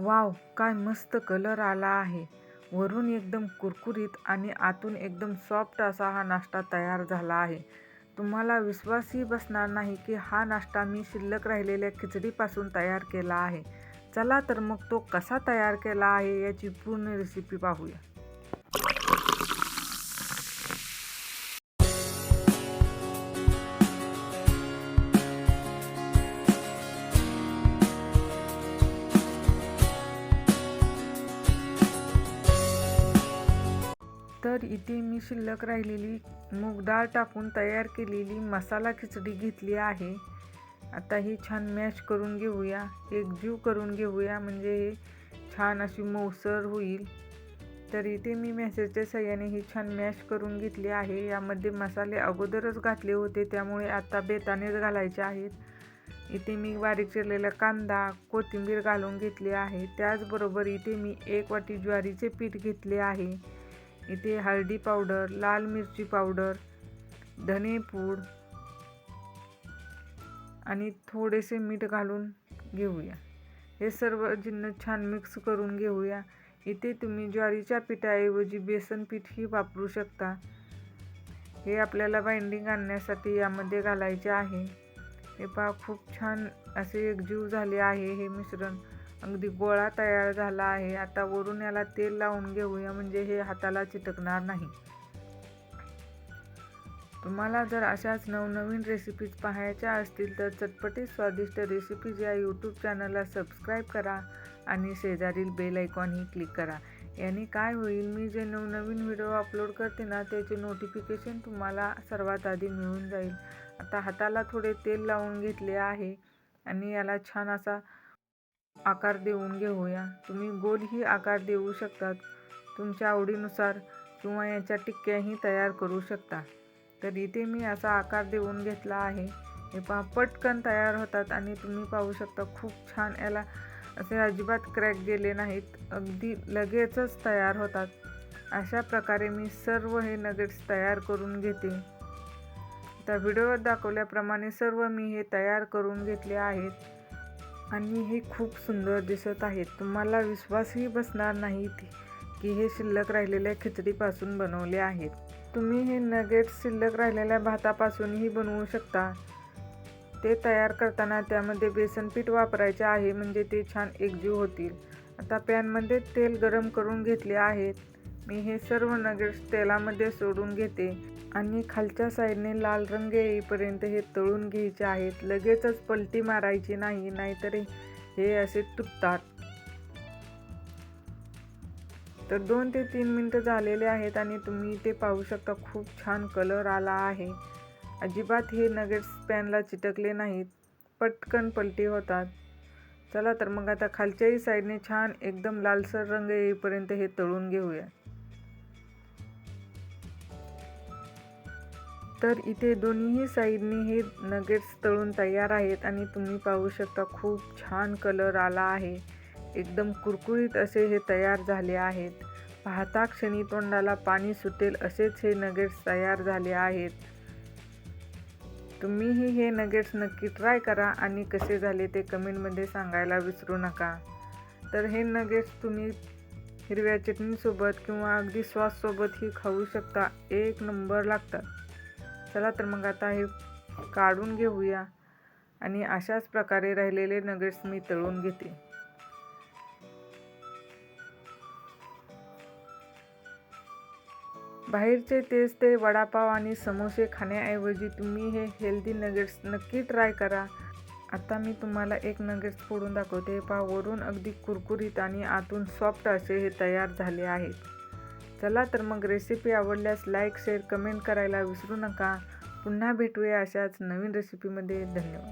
Wow काय मस्त colour आला आहे. वरून एकदम कुरकुरीत आणि आतून एकदम सॉफ्ट असा हा नाश्ता तयार झाला आहे. तुम्हाला विश्वासही बसणार नाही की हा नाश्ता मी शिल्लक राहिलेल्या खिचडीपासून तयार केला आहे. चला तर मग तो कसा तयार केला आहे याची पूर्ण रेसिपी पाहूया. तर इथे मी शिल्लक राहिलेली मूग डाळ टाकून तयार केलेली मसाला खिचडी घेतली आहे. आता ही छान मॅश करून घेऊया. एकजीव करून घेऊया म्हणजे हे छान अशी मऊसर होईल. तर इथे मी मॅसेजच्या सहाय्याने ही छान मॅश करून घेतली आहे. यामध्ये मसाले अगोदरच घातले होते त्यामुळे आता बेतानेच घालायचे आहेत. इथे मी बारीक चिरलेला कांदा कोथिंबीर घालून घेतली आहे. त्याचबरोबर इथे मी एक वाटी ज्वारीचे पीठ घेतले आहे. इथे हळदी पावडर लाल मिरची पावडर धनेपूड आणि थोडेसे मीठ घालून घेऊया. हे सर्व जिन्न छान मिक्स करून घेऊया. इथे तुम्ही ज्वारीच्या पिठाऐवजी बेसन पीठही वापरू शकता. हे आपल्याला बाइंडिंग आणण्यासाठी यामध्ये घालायचे आहे. हे पहा खूप छान असे एकजीव झाले आहे हे मिश्रण. अगदी गोळा तयार झाला आहे. आता वरून याला तेल लावून घेऊया म्हणजे हे हाताला चिटकणार नाही. तुम्हाला जर अशाच नवनवीन रेसिपीज पाहायच्या असतील तर चटपटीत स्वादिष्ट रेसिपीज या यूट्यूब चॅनलला सबस्क्राईब करा आणि शेजारील बेल आयकॉनही क्लिक करा. याने काय होईल मी जे नवनवीन व्हिडिओ अपलोड करते ना त्याचे नोटिफिकेशन तुम्हाला सर्वात आधी मिळून जाईल. आता हाताला थोडे तेल लावून घेतले आहे आणि याला छान असा आकार देऊन घेऊया. तुम्ही गोलही आकार देऊ शकतात. तुमच्या आवडीनुसार किंवा याच्या टिक्क्याही तयार करू शकता. तर इथे मी असा आकार देऊन घेतला आहे. हे पहा पटकन तयार होतात आणि तुम्ही पाहू शकता खूप छान याला असे अजिबात क्रॅक गेले नाहीत. अगदी लगेचच तयार होतात. अशा प्रकारे मी सर्व हे नगेट्स तयार करून घेते. त्या व्हिडिओवर दाखवल्याप्रमाणे सर्व मी हे तयार करून घेतले आहेत. आणि हे खूप सुंदर दिसत आहे. तुम्हाला विश्वासही बसणार नाही की हे शिल्लक राहिलेल्या खिचडीपासून बनवले आहेत. तुम्ही हे नगेट्स शिल्लक राहिलेल्या भातापासूनही बनवू शकता. ते तयार करताना त्यामध्ये बेसन पीठ वापरायचे आहे म्हणजे ते छान एकजीव होतील. आता पॅनमध्ये तेल गरम करून घेतले आहेत मी हे सर्व नगेट्स तेलामध्ये सोडून घेते. आणि खालच्या साईडने लाल रंग येईपर्यंत हे तळून घ्यायचे आहेत. लगेचच पलटी मारायची नाही नाहीतर हे असे तुटतात. तर दोन ते तीन मिनटं झालेले आहेत आणि तुम्ही ते पाहू शकता खूप छान कलर आला आहे. अजिबात हे नगेट्स पॅनला चिटकले नाहीत. पटकन पलटी होतात. चला तर मग आता खालच्याही साईडने छान एकदम लालसर रंग येईपर्यंत हे तळून घेऊया. तर इथे दोन्हीही साईडने हे नगेट्स तळून तयार आहेत आणि तुम्ही पाहू शकता खूप छान कलर आला आहे. एकदम कुरकुरीत असे हे तयार झाले आहेत. पाहता क्षणी तोंडाला पाणी सुटेल असेच हे नगेट्स तयार झाले आहेत. तुम्हीही हे नगेट्स नक्की ट्राय करा आणि कसे झाले ते कमेंटमध्ये सांगायला विसरू नका. तर हे नगेट्स तुम्ही हिरव्या चटणीसोबत किंवा अगदी सॉससोबतही खाऊ शकता. एक नंबर लागतात. चला तर मग आता हे काढून घेऊया. आणि अशाच प्रकारे राहिलेले नगेट्स मी तळून घेते. बाहेरचे तेच ते वडापाव आणि समोसे खाण्याऐवजी तुम्ही हे हेल्दी नगेट्स नक्की ट्राय करा. आता मी तुम्हाला एक नगेट्स फोडून दाखवते. पा वरून अगदी कुरकुरीत आणि आतून सॉफ्ट असे हे तयार झाले आहेत. चला तर मग रेसिपी आवडल्यास लाईक शेअर कमेंट करायला विसरू नका. पुन्हा भेटूया अशाच नवीन रेसिपीमध्ये धन्यवाद.